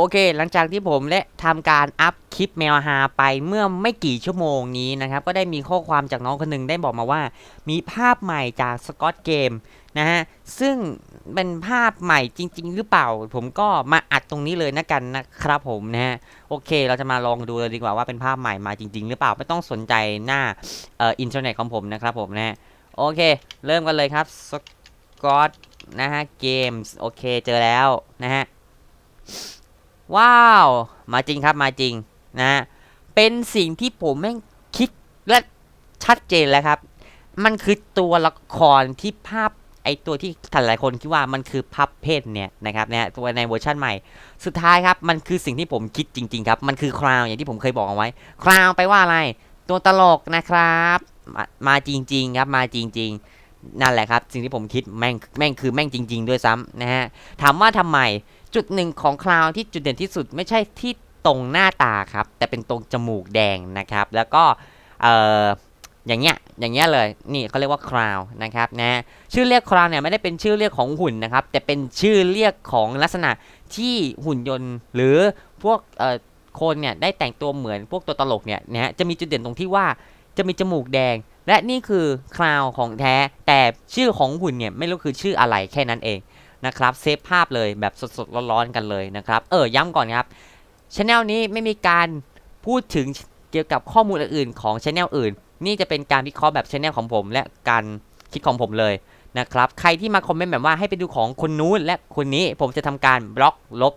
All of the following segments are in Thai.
โอเค หลังจากที่ผมได้ทำการอัพคลิปแมวฮาไปเมื่อไม่กี่ชั่วโมงนี้นะครับ ก็ได้มีข้อความจากน้องคนหนึ่งได้บอกมาว่า มีภาพใหม่จากสกอตเกมนะฮะ ซึ่งเป็นภาพใหม่จริง ๆ หรือเปล่า ผมก็มาอัดตรงนี้เลยนะกันนะครับผมนะฮะ โอเค เราจะมาลองดูเลยดีกว่าว่าเป็นภาพใหม่มาจริง ๆ หรือเปล่า ไม่ต้องสนใจหน้าเอ่ออินเทอร์เน็ตของผมนะครับผมนะฮะ โอเค เริ่มกันเลยครับสกอตนะฮะเกมส์โอเค เจอแล้วนะฮะ ว้าว มาจริงครับมาจริงนะ เป็นสิ่งที่ผมแม่งคิดและชัดเจนแล้วครับ มันคือตัวละครที่ภาพไอตัวที่หลายคนคิดว่ามันคือพับเพศเนี่ยนะครับเนี่ยตัวในเวอร์ชันใหม่ สุดท้ายครับมันคือสิ่งที่ผมคิดจริง ๆ ครับ มันคือคราวอย่างที่ผมเคยบอกเอาไว้ คราวไปว่าอะไร ตัวตลกนะครับมามาจริง ๆ ครับมาจริง ๆ นั่นแหละครับ สิ่งที่ผมคิดแม่งแม่งคือแม่งจริง ๆ ด้วยซ้ำนะฮะถามว่าทำไม จุดหนึ่งของคลาวที่จุดเด่นที่สุดไม่ใช่ที่ตรงหน้าตาครับ แต่เป็นตรงจมูกแดงนะครับ แล้วก็เอ่ออย่างเงี้ยอย่างเงี้ยเลยนี่เขาเรียกว่าคราวนะครับนะชื่อเรียกคราวเนี่ยไม่ได้เป็นชื่อเรียกของหุ่นนะครับ แต่เป็นชื่อเรียกของลักษณะที่หุ่นยนต์ หรือพวกเอ่อคนเนี่ยได้แต่งตัวเหมือนพวกตัวตลกเนี่ยนะฮะจะมีจุดเด่นตรงที่ว่าจะมีจมูกแดง และนี่คือคราวของแท้ แต่ชื่อของหุ่นเนี่ยไม่รู้คือชื่ออะไรแค่นั้นเอง นะครับเซฟภาพเลยแบบสดๆร้อนๆกันเลยนะครับเออย้ำก่อนครับช anel นี้ไม่มีการพูดถึงเกี่ยวกับข้อมูลอื่นๆของช anel อื่น นี่จะเป็นการวิเคราะห์แบบช anel ของผม และการคิดของผมเลยนะครับใครที่มาคอมเมนต์แบบว่าให้ไปดูของคนนู้นและคนนี้ผมจะทำการบล็อกลบ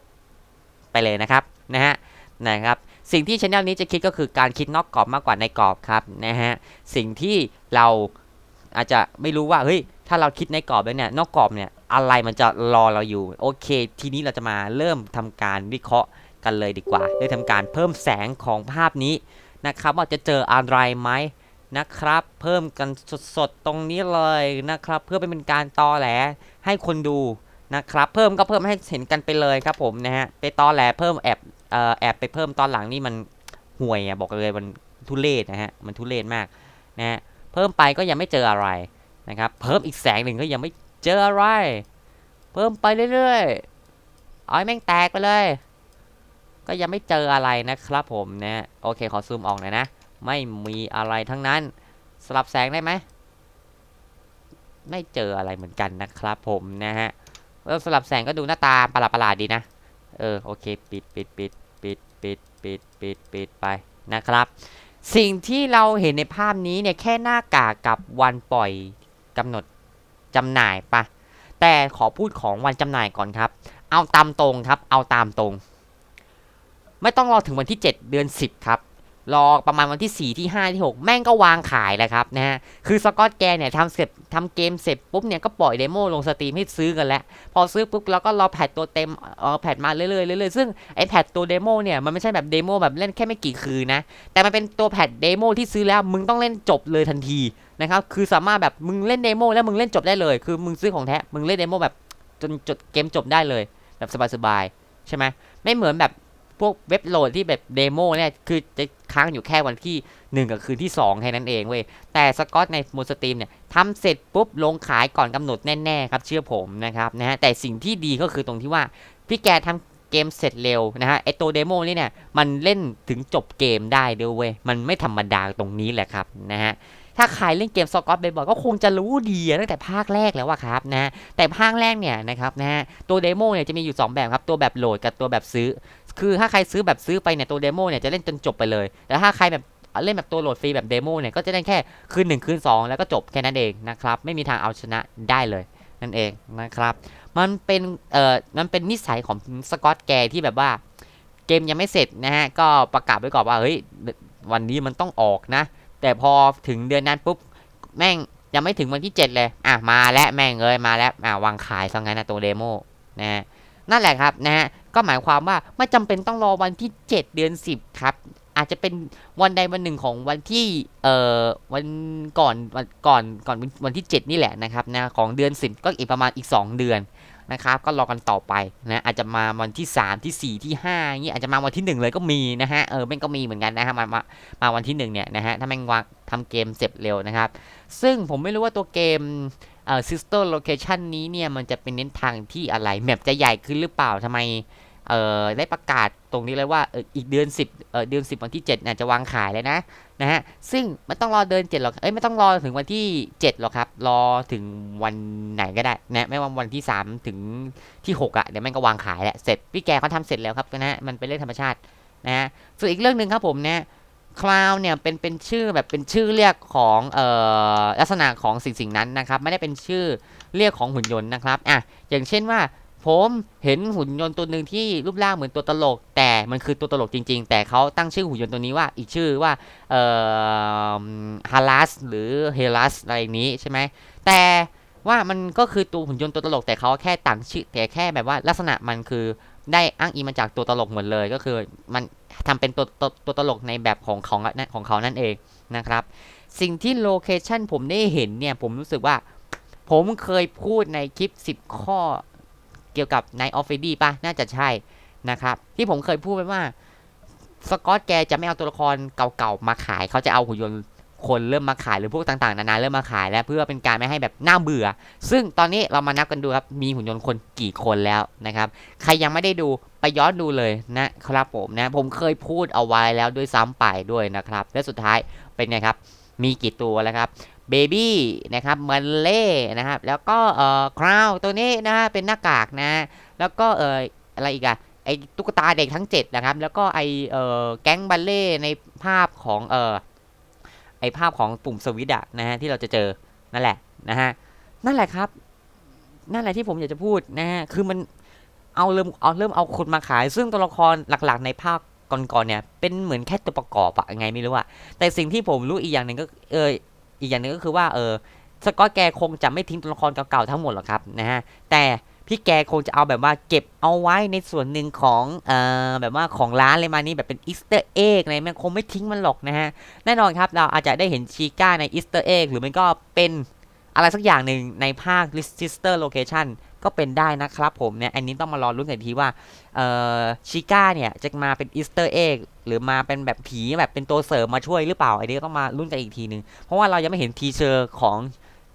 ไปเลยนะครับนะฮะนะครับสิ่งที่ช anel นี้จะคิดก็คือการคิดนอกกรอบมากกว่าในกรอบครับนะฮะสิ่งที่เราอาจจะไม่รู้ว่าเฮ้ยถ้าเราคิดในกรอบแล้วเนี่ยนอกกรอบเนี่ย อะไรมันจะรอเราอยู่ โอเค ทีนี้เราจะมาเริ่มทำการวิเคราะห์กันเลยดีกว่า ได้ทำการเพิ่มแสงของภาพนี้นะครับว่าจะเจออะไรไหมนะครับ เพิ่มกันสดๆตรงนี้เลยนะครับ เพื่อเป็นการตอแหลให้คนดูนะครับ เพิ่มก็เพิ่มให้เห็นกันไปเลยครับผมนะฮะไปตอแหลเพิ่มแอบเอ่อแอบไปเพิ่มตอนหลังนี่มันห่วยอะบอกเลยมันทุเรศนะฮะมันทุเรศมากนะฮะเพิ่มไปก็ยังไม่เจออะไรนะครับ เพิ่มอีกแสงหนึ่งก็ยังไม่ เจออะไร เพิ่มไปเรื่อยๆอาให้แม่งแตกไปเลย ก็ยังไม่เจออะไรนะครับผมนะโอเคขอซูมออกหน่อยนะ ไม่มีอะไรทั้งนั้น สลับแสงได้ไหม ไม่เจออะไรเหมือนกันนะครับผมนะฮะแล้วสลับแสงก็ดูหน้าตาประหลาดๆดีนะ เออโอเค ปิดปิดปิดปิดปิดปิดปิดปิดไปนะครับ สิ่งที่เราเห็นในภาพนี้เนี่ยแค่หน้ากากกับวันปล่อยกำหนด จำหน่ายปะแต่ขอพูดของวันจำหน่ายก่อนครับ เอาตามตรงครับ เอาตามตรง ไม่ต้องรอถึงวันที่ 7 เดือน 10 ครับ รอประมาณวันที่ 4 ที่ 5 ที่ 6 แม่งก็วางขายแล้วครับนะฮะ คือสกอตแกเนี่ยทำเสร็จทำเกมเสร็จปุ๊บเนี่ยก็ปล่อยเดโมลงสตรีมให้ซื้อกันแล้ว พอซื้อปุ๊บแล้วก็รอแพทตัวเต็มเออแพทมาเรื่อยๆเรื่อยๆซึ่งไอแพทตัวเดโมเนี่ยมันไม่ใช่แบบเดโมแบบเล่นแค่ไม่กี่คืนนะ แต่มันเป็นตัวแพทเดโมที่ซื้อแล้วมึงต้องเล่นจบเลยทันที นะครับคือสามารถแบบมึงเล่นเดโมแล้วมึงเล่นจบได้เลย คือมึงซื้อของแท้มึงเล่นเดโมแบบจนจบเกมจบได้เลย แบบสบายๆใช่ไหมไม่เหมือนแบบพวกเว็บโหลดที่แบบเดโมเนี่ยคือจะค้างอยู่แค่วันที่ 1 กับคืนที่2แค่นั้นเองเว้ยแต่สกอตในมูสตรีมเนี่ยทำเสร็จปุ๊บลงขายก่อนกำหนดแน่ๆครับเชื่อผมนะครับนะฮะแต่สิ่งที่ดีก็คือตรงที่ว่าพี่แกทำเกมเสร็จเร็วนะฮะไอตัวเดโมนี่เนี่ยมันเล่นถึงจบเกมได้ด้วยเว้ยมันไม่ธรรมดาตรงนี้แหละครับนะฮะ ถ้าใครเล่นเกมสกอตบ่อยๆก็คงจะรู้ดีตั้งแต่ภาคแรกแล้วอะครับนะแต่ภาคแรกเนี่ยนะครับนะฮะตัวเดโมเนี่ยจะมีอยู่ 2 แบบครับตัวแบบโหลดกับตัวแบบซื้อ คือถ้าใครซื้อแบบซื้อไปเนี่ยตัวเดโมเนี่ยจะเล่นจนจบไปเลยแต่ถ้าใครแบบเล่นแบบตัวโหลดฟรีแบบเดโมเนี่ยก็จะเล่นแค่คืนหนึ่งคืนสองแล้วก็จบแค่นั้นเองนะครับไม่มีทางเอาชนะได้เลยนั่นเองนะครับมันเป็นเอ่อมันเป็นนิสัยของสกอตแกที่แบบว่าเกมยังไม่เสร็จนะฮะก็ประกาศไว้ก่อนว่าเฮ้ยวันนี้มันต้องออกนะ แต่พอถึงเดือนนั้นปุ๊บแม่งยังไม่ถึงวันที่ 7 เลย อะ มาแล้วแม่งเอ้ยมาแล้วอะวางขายซะงั้นนะตัวเดโมนะฮะนั่นแหละครับนะฮะก็หมายความว่าไม่จำเป็นต้องรอวันที่ 7 เดือน 10 ครับ อาจจะเป็นวันใดวันหนึ่งของวันที่เอ่อวันก่อนวันก่อนก่อนวันที่ 7 นี่แหละนะครับนะของเดือน 10 ก็อีกประมาณอีก 2 เดือน นะครับก็รอกันต่อไปนะอาจจะมาวันที่ 3 ที่ 4 ที่5อย่างี้อาจจะมาวันที่ 1 เลยก็มีนะฮะเออแม่งก็มีเหมือนกันนะฮะมามามาวันที่1เนี่ยนะฮะถ้าแม่งวางทำเกมเสร็จเร็วนะครับ ซึ่งผมไม่รู้ว่าตัวเกมเอ่อซิสเตอร์โลเคชันี้เนี่ยมันจะเป็นเน้นทางที่อะไรแมปจะใหญ่ขึ้นหรือเปล่าทำไม เอ่อได้ประกาศตรงนี้เลยว่าอีกเดือน 10เอ่อเดือน 10 วันที่7เนี่ยจะวางขายแล้วนะนะฮะซึ่งไม่ต้องรอเดือน7หรอกเอ้ยไม่ต้องรอถึงวันที่7หรอกครับ รอถึงวันไหนก็ได้นะไม่ว่าวันที่ 3 ถึงที่6อะ่ะเดี๋ยวแม่งก็วางขายแหละเสร็จพี่แกเขาทำเสร็จแล้วครับนะฮะมันเป็นเรื่องธรรมชาตินะฮะส่วนอีกเรื่องหนึ่งครับผมเนี่ยคลาวเนี่ยเป็นเป็นชื่อแบบเป็นชื่อเรียกของเอ่อลักษณะของสิ่งสิ่งนั้นนะครับ ไม่ได้เป็นชื่อเรียกของหุ่นยนต์นะครับอะอย่างเช่นว่า ผมเห็นหุ่นยนต์ตัวหนึ่งที่รูปร่างเหมือนตัวตลก แต่มันคือตัวตลกจริง ๆ แต่เขาตั้งชื่อหุ่นยนต์ตัวนี้ว่าอีกชื่อว่าเอ่อฮารัสหรือเฮลัสอะไรนี้ใช่ไหมแต่ว่ามันก็คือตัวหุ่นยนต์ตัวตลก แต่เขาแค่ตั้งชื่อแต่แค่แบบว่าลักษณะมันคือได้อ้างอิงมาจากตัวตลกหมดเลยก็คือมันทำเป็นตัวตัวตัวตลกในแบบของของของเขานั่นเองนะครับ สิ่งที่โลเคชันผมได้เห็นเนี่ยผมรู้สึกว่า ผมเคยพูดในคลิป 10 ข้อ เกี่ยวกับ Night of Freddy ป่ะ น่าจะใช่นะครับ ที่ผมเคยพูดไปว่า สกอตแกจะไม่เอาตัวละครเก่าๆมาขาย เขาจะเอาหุ่นยนต์คนเริ่มมาขายหรือพวกต่างๆ นานาเริ่มมาขายแล้วเพื่อเป็นการไม่ให้แบบน่าเบื่อ ซึ่งตอนนี้เรามานับกันดูครับ มีหุ่นยนต์คนกี่คนแล้วนะครับ ใครยังไม่ได้ดูไปย้อนดูเลยนะครับผมนะ ผมเคยพูดเอาไว้แล้วด้วยซ้ำไปด้วยนะครับ และสุดท้ายเป็นไงครับ มีกี่ตัวแล้วครับ เบบี้นะครับมันเล่นะครับ แล้วก็เอ่อคราวตัวนี้นะฮะเป็นหน้ากากนะ แล้วก็เอ่ออะไรอีกอะไอตุ๊กตาเด็กทั้ง 7 นะครับ แล้วก็ไอเอ่อแก๊งบัลเล่ในภาพของเอ่อไอภาพของปุ่มสวิตช์อะนะฮะที่เราจะเจอนั่นแหละนะฮะนั่นแหละครับ นั่นแหละที่ผมอยากจะพูดนะฮะคือมันเอาเริ่มเอาเริ่มเอาคนมาขาย ซึ่งตัวละครหลักๆ ในภาคก่อนๆเนี่ยเป็นเหมือนแค่ตัวประกอบอะยังไงไม่รู้อะแต่สิ่งที่ผมรู้อีกอย่างหนึ่งก็เออ อีกอย่างหนึงก็คือว่าเออสกอตแกคงจะไม่ทิ้งตัวละครเก่าๆทั้งหมดหรอกครับนะฮะแต่พี่แกคงจะเอาแบบว่าเก็บเอาไว้ในส่วนหนึ่งของเอ่อแบบว่าของร้านเลยมานี่แบบเป็นอีสเตอร์เอ็กอะไรมันคงไม่ทิ้งมันหรอกนะฮะแน่นอนครับเราอาจจะได้เห็นชีก้าในอีสเตอร์เอ็กหรือมันก็เป็นอะไรสักอย่างหนึ่งในภาค Sister Location ก็เป็นได้นะครับผมเนี่ยอันนี้ต้องมารอรุ้นกันอีกทีว่าเอ่อชิก้าเนี่ยจะมาเป็นอีสเตอร์เอ็กหรือมาเป็นแบบผีแบบเป็นตัวเสริมมาช่วยหรือเปล่าอันนี้ต้องมาลุ้นกันอีกทีนึง เพราะว่าเรายังไม่เห็นทีเซอร์ของ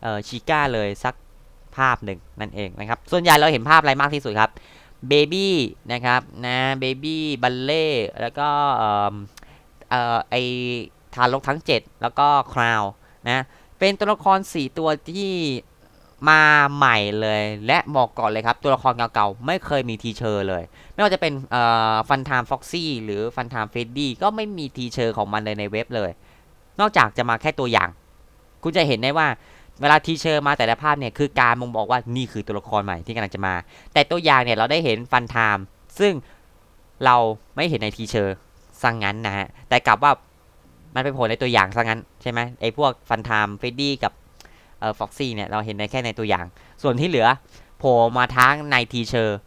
เอ่อชิก้าเลยสักภาพหนึ่งนั่นเองนะครับส่วนใหญ่เราเห็นภาพอะไรมากที่สุดครับเบบี้นะครับนะเบบี้บัลเล่แล้วก็เอ่เอ่อไอทารกทั้ง 7 แล้วก็คราวนะเป็นตัวละคร 4 ตัวที่ มาใหม่เลยและบอกก่อนเลยครับ ตัวละครเก่าๆ ไม่เคยมีทีเชอร์เลย ไม่ว่าจะเป็นฟันทามฟ็อกซี่หรือฟันทามเฟดดี้ก็ไม่มีทีเชอร์ของมันเลยในเว็บเลย นอกจากจะมาแค่ตัวอย่าง คุณจะเห็นได้ว่าเวลาทีเชอร์มาแต่ละภาพเนี่ยคือการมงบอกว่านี่คือตัวละครใหม่ที่กำลังจะมา แต่ตัวอย่างเนี่ยเราได้เห็นฟันทามซึ่งเราไม่เห็นในทีเชอร์ซังงั้นนะฮะแต่กลับว่ามันเป็นผลในตัวอย่างซะงั้นใช่ไหมไอ้พวกฟันทามเฟดดี้กับ เอ่อฟ็อกซี่เนี่ยเราเห็นในแค่ในตัวอย่าง ส่วนที่เหลือโผล่มาทั้งในทีเชอร์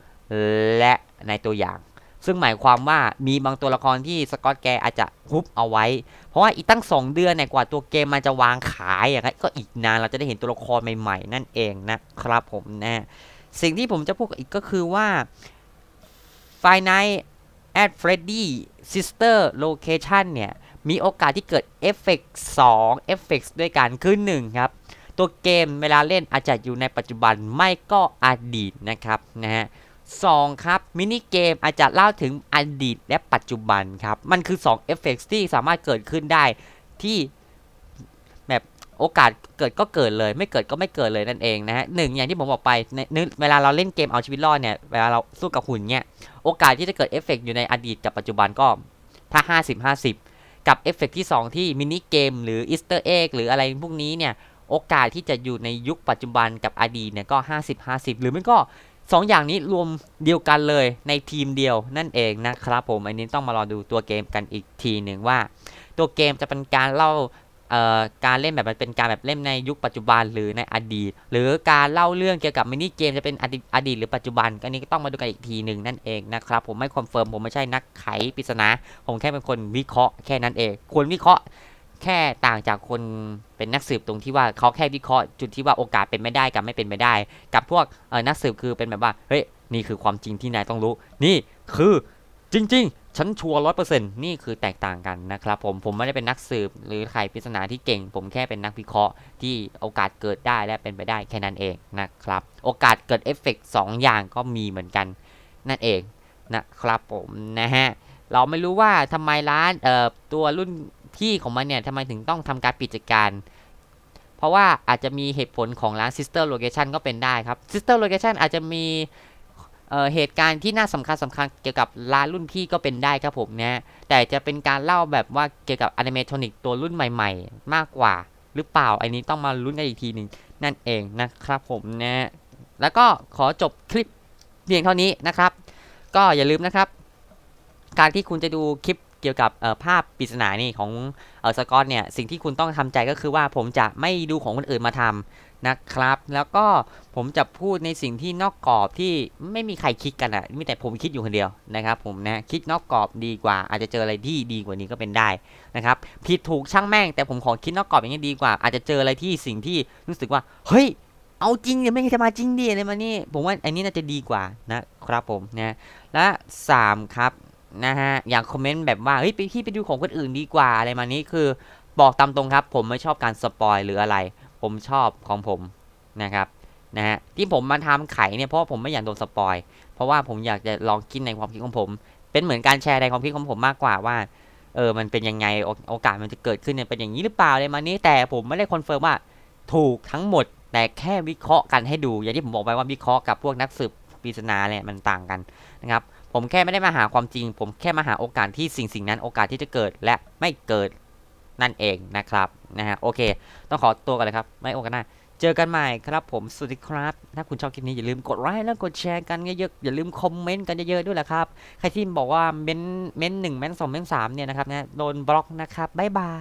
และในตัวอย่าง ซึ่งหมายความว่ามีบางตัวละครที่สกอตแกอาจจะฮุบเอาไว้ เพราะว่าอีกตั้ง 2 เดือนเนี่ยกว่าตัวเกมมันจะวางขายอย่างนั้นก็อีกนานเราจะได้เห็นตัวละครใหม่ๆ นั่นเองนะครับผมนะสิ่งที่ผมจะพูดอีกก็คือว่า f i n a l at Freddy Sister Location เนี่ย มีโอกาสที่เกิดเอฟเฟกต์2เอฟเฟกต์ด้วยกันคือ1ครับ ตัวเกมเวลาเล่นอาจจะอยู่ในปัจจุบันไม่ก็อดีตนะครับนะฮะสองครับมินิเกมอาจจะเล่าถึงอดีตและปัจจุบันครับ มันคือ2เอฟเฟกต์ที่สามารถเกิดขึ้นได้ที่แบบโอกาสเกิดก็เกิดเลย ไม่เกิดก็ไม่เกิดเลยนั่นเองนะฮะหนึ่งอย่างที่ผมบอกไปในเวลาเราเล่นเกมเอาชีวิตรอดเนี่ยเวลาเราสู้กับหุ่นเนี่ยโอกาสที่จะเกิดเอฟเฟกต์อยู่ในอดีตกับปัจจุบันก็ถ้า 50 50 กับเอฟเฟกต์ที่ 2 ที่มินิเกมหรืออีสเตอร์เอ็กหรืออะไรพวกนี้เนี่ย โอกาสที่จะอยู่ในยุคปัจจุบันกับอดีตเนี่ยก็ 50 50 หรือไม่ก็ 2 อย่างนี้รวมเดียวกันเลยในทีมเดียวนั่นเองนะครับผมอันนี้ต้องมารอดูตัวเกมกันอีกทีหนึ่งว่า ตัวเกมจะเป็นการเล่าเอ่อการเล่นแบบมันเป็นการแบบเล่นในยุคปัจจุบันหรือในอดีต หรือการเล่าเรื่องเกี่ยวกับมินิเกมจะเป็นอดีตอดีตหรือปัจจุบันอันนี้ก็ต้องมาดูกันอีกทีหนึ่งนั่นเองนะครับผมไม่คอนเฟิร์มผมไม่ใช่นักไขปริศนาผมแค่เป็นคนวิเคราะห์แค่นั้นเองควรวิเคราะห์ แค่ต่างจากคนเป็นนักสืบตรงที่ว่าเขาแค่วิเคราะห์จุดที่ว่าโอกาสเป็นไม่ได้กับไม่เป็นไม่ได้ กับพวกนักสืบคือเป็นแบบว่าเฮ้ยนี่คือความจริงที่นายต้องรู้ นี่คือจริง ๆ ฉันชัวร์ร้อยเปอร์เซ็นต์นี่คือแตกต่างกันนะครับผมผมไม่ได้เป็นนักสืบหรือใครปริศนาที่เก่ง ผมแค่เป็นนักวิเคราะห์ที่โอกาสเกิดได้และเป็นไปได้แค่นั้นเองนะครับ โอกาสเกิดเอฟเฟกต์สองอย่างก็มีเหมือนกันนั่นเองนะครับผมนะฮะเราไม่รู้ว่าทำไมร้านเอ่อตัวรุ่น พี่ของมันเนี่ยทำไมถึงต้องทำการปิดกิจการ เพราะว่าอาจจะมีเหตุผลของร้าน sister location ก็เป็นได้ครับ sister location อาจจะมีเอ่อเหตุการณ์ที่น่าสำคัญสำคัญเกี่ยวกับร้านรุ่นพี่ก็เป็นได้ครับผมนะแต่จะเป็นการเล่าแบบว่าเกี่ยวกับ animatronic ตัวรุ่นใหม่ ๆ มากกว่าหรือเปล่า อันนี้ต้องมาลุ้นกันอีกทีหนึ่งนั่นเองนะครับผมนะแล้วก็ขอจบคลิปเพียงเท่านี้นะครับ ก็อย่าลืมนะครับ การที่คุณจะดูคลิป เกี่ยวกับภาพปริศนานี่ของเออสกอตเนี่ยสิ่งที่คุณต้องทำใจก็คือว่าผมจะไม่ดูของคนอื่นมาทำนะครับ แล้วก็ผมจะพูดในสิ่งที่นอกกรอบที่ไม่มีใครคิดกันอะมีแต่ผมคิดอยู่คนเดียวนะครับ ผมนะคิดนอกกรอบดีกว่า อาจจะเจออะไรที่ดีกว่านี้ก็เป็นได้นะครับผิดถูกช่างแม่ง แต่ผมขอคิดนอกกรอบอย่างนี้ดีกว่า อาจจะเจออะไรที่สิ่งที่รู้สึกว่าเฮ้ยเอาจริงเนี่ยไม่จะมาจริงดิอะไรมานี่ผมว่าอันนี้น่าจะดีกว่านะครับผมนะและสามครับ นะฮะอย่างคอมเมนต์แบบว่าเฮ้ยไปพี่ไปดูของคนอื่นดีกว่าอะไรมานี้คือบอกตามตรงครับ ผมไม่ชอบการสปอยหรืออะไร ผมชอบของผมนะครับนะฮะที่ผมมาทำไขเนี่ยเพราะผมไม่อยากโดนสปอยเพราะว่าผมอยากจะลองคิดในความคิดของผม เป็นเหมือนการแชร์ในความคิดของผมมากกว่าว่าเออมันเป็นยังไงโอโอกาสมันจะเกิดขึ้นเนี่ยเป็นอย่างนี้หรือเปล่าอะไรมานี้แต่ผมไม่ได้คอนเฟิร์มว่าถูกทั้งหมดแต่แค่วิเคราะห์กันให้ดู อย่างที่ผมบอกไปว่าวิเคราะห์กับพวกนักสืบ ปริศนาเนี่ยมันต่างกันนะครับผมแค่ไม่ได้มาหาความจริง ผมแค่มาหาโอกาสที่สิ่งสิ่งนั้นโอกาสที่จะเกิดและไม่เกิดนั่นเองนะครับนะฮะโอเค ต้องขอตัวกันเลยครับ ไม่โอกาสหน้าเจอกันใหม่ครับผมสวัสดีครับ ถ้าคุณชอบคลิปนี้อย่าลืมกดไลค์แล้วกดแชร์กันเยอะๆอย่าลืมคอมเมนต์กันเยอะๆด้วยแหละครับ ใครที่บอกว่าเม้นเม้นหนึ่งเม้นสองเม้นสามเนี่ยนะครับนะโดนบล็อกนะครับบ๊ายบาย